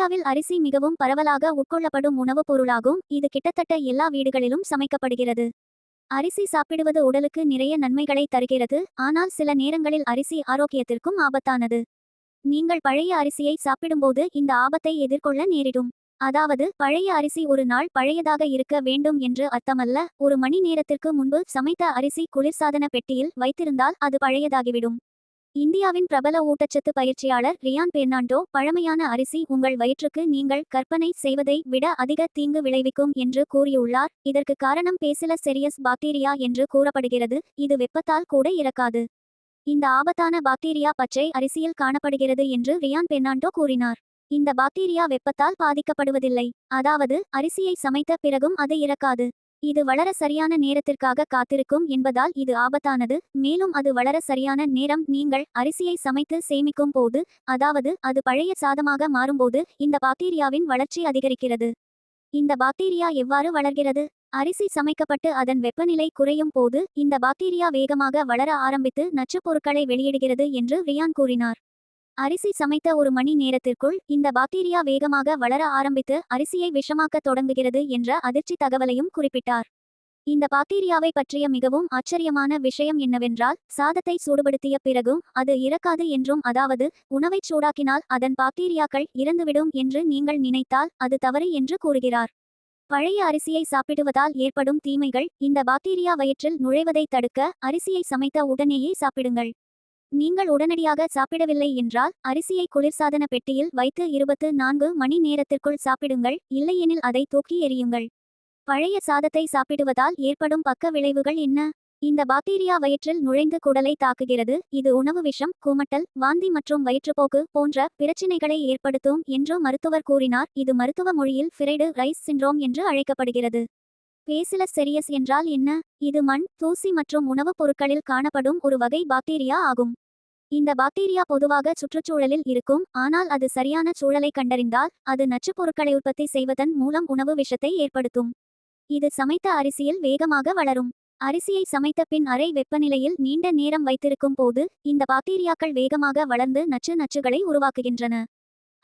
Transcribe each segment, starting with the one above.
இந்தியாவில் அரிசி மிகவும் பரவலாக உட்கொள்ளப்படும் உணவுப் பொருளாகும். இது கிட்டத்தட்ட எல்லா வீடுகளிலும் சமைக்கப்படுகிறது. அரிசி சாப்பிடுவது உடலுக்கு நிறைய நன்மைகளை தருகிறது. ஆனால் சில நேரங்களில் அரிசி ஆரோக்கியத்திற்கும் ஆபத்தானது. நீங்கள் பழைய அரிசியை சாப்பிடும்போது இந்த ஆபத்தை எதிர்கொள்ள நேரிடும். அதாவது பழைய அரிசி ஒரு நாள் பழையதாக இருக்க வேண்டும் என்று அர்த்தமல்ல. ஒரு மணி நேரத்திற்கு முன்பு சமைத்த அரிசி குளிர்சாதன பெட்டியில் வைத்திருந்தால் அது பழையதாகிவிடும். இந்தியாவின் பிரபல ஊட்டச்சத்து பயிற்சியாளர் ரியான் பெர்னாண்டோ பழமையான அரிசி உங்கள் வயிற்றுக்கு நீங்கள் கற்பனை செய்வதை விட அதிக தீங்கு விளைவிக்கும் என்று கூறியுள்ளார். இதற்கு காரணம் பேசில செரியஸ் பாக்டீரியா என்று கூறப்படுகிறது. இது வெப்பத்தால் கூட இறக்காது. இந்த ஆபத்தான பாக்டீரியா பச்சை அரிசியில் காணப்படுகிறது என்று ரியான் பெர்னாண்டோ கூறினார். இந்த பாக்டீரியா வெப்பத்தால் பாதிக்கப்படுவதில்லை. அதாவது அரிசியை சமைத்த பிறகும் அது இறக்காது. இது வளர சரியான நேரத்திற்காக காத்திருக்கும் என்பதால் இது ஆபத்தானது. மேலும் அது வளர சரியான நேரம் நீங்கள் அரிசியை சமைத்து சேமிக்கும் போது அதாவது அது பழைய சாதமாக மாறும்போது இந்த பாக்டீரியாவின் வளர்ச்சி அதிகரிக்கிறது. இந்த பாக்டீரியா எவ்வாறு வளர்கிறது? அரிசி சமைக்கப்பட்டு அதன் வெப்பநிலை குறையும் போது இந்த பாக்டீரியா வேகமாக வளர ஆரம்பித்து நச்சுப் பொருட்களை வெளியிடுகிறது என்று ரியான் கூறினார். அரிசி சமைத்த ஒரு மணி நேரத்திற்குள் இந்த பாக்டீரியா வேகமாக வளர ஆரம்பித்து அரிசியை விஷமாக்க தொடங்குகிறது என்ற அதிர்ச்சி தகவலையும் குறிப்பிட்டார். இந்த பாக்டீரியாவை பற்றிய மிகவும் ஆச்சரியமான விஷயம் என்னவென்றால் சாதத்தை சூடுபடுத்திய பிறகும் அது இறக்காது என்றும் அதாவது உணவைச் சூடாக்கினால் அதன் பாக்டீரியாக்கள் இறந்துவிடும் என்று நீங்கள் நினைத்தால் அது தவறு என்று கூறுகிறார். பழைய அரிசியை சாப்பிடுவதால் ஏற்படும் தீமைகள் இந்த பாக்டீரியா வயிற்றில் நுழைவதை தடுக்க அரிசியை சமைத்த உடனேயே சாப்பிடுங்கள். நீங்கள் உடனடியாக சாப்பிடவில்லை என்றால் அரிசியை குளிர்சாதன பெட்டியில் வைத்து இருபத்து நான்கு மணி நேரத்திற்குள் சாப்பிடுங்கள் இல்லையெனில் அதை தூக்கி எறியுங்கள். பழைய சாதத்தை சாப்பிடுவதால் ஏற்படும் பக்க விளைவுகள் என்ன? இந்த பாக்டீரியா வயிற்றில் நுழைந்து குடலை தாக்குகிறது இது உணவு விஷம் குமட்டல் வாந்தி மற்றும் வயிற்றுப்போக்கு போன்ற பிரச்சினைகளை ஏற்படுத்தும் என்று மருத்துவர் கூறினார். இது மருத்துவ மொழியில் ஃபிரைடு ரைஸ் சிண்ட்ரோம் என்று அழைக்கப்படுகிறது. பேசிலஸ் செரியஸ் என்றால் என்ன? இது மண் தூசி மற்றும் உணவுப் பொருட்களில் காணப்படும் ஒரு வகை பாக்டீரியா ஆகும். இந்த பாக்டீரியா பொதுவாக சுற்றுச்சூழலில் இருக்கும் ஆனால் அது சரியான சூழலை கண்டறிந்தால் அது நச்சுப் பொருட்களை உற்பத்தி செய்வதன் மூலம் உணவு விஷத்தை ஏற்படுத்தும். இது சமைத்த அரிசியில் வேகமாக வளரும். அரிசியை சமைத்த பின் அறை வெப்பநிலையில் நீண்ட நேரம் வைத்திருக்கும் போது இந்த பாக்டீரியாக்கள் வேகமாக வளர்ந்து நச்சு நச்சுகளை உருவாக்குகின்றன.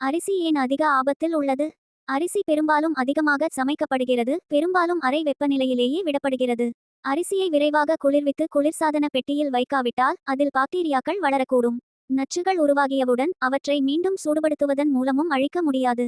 அரிசி ஏன் அதிக ஆபத்தில் உள்ளது? அரிசி பெரும்பாலும் அதிகமாக சமைக்கப்படுகிறது பெரும்பாலும் அறை வெப்பநிலையிலேயே விடப்படுகிறது. அரிசியை விரைவாக குளிர்வித்து குளிர்சாதன பெட்டியில் வைக்காவிட்டால் அதில் பாக்டீரியாக்கள் வளரக்கூடும். நச்சுகள் உருவாகியவுடன் அவற்றை மீண்டும் சூடுபடுத்துவதன் மூலமும் அழிக்க முடியாது.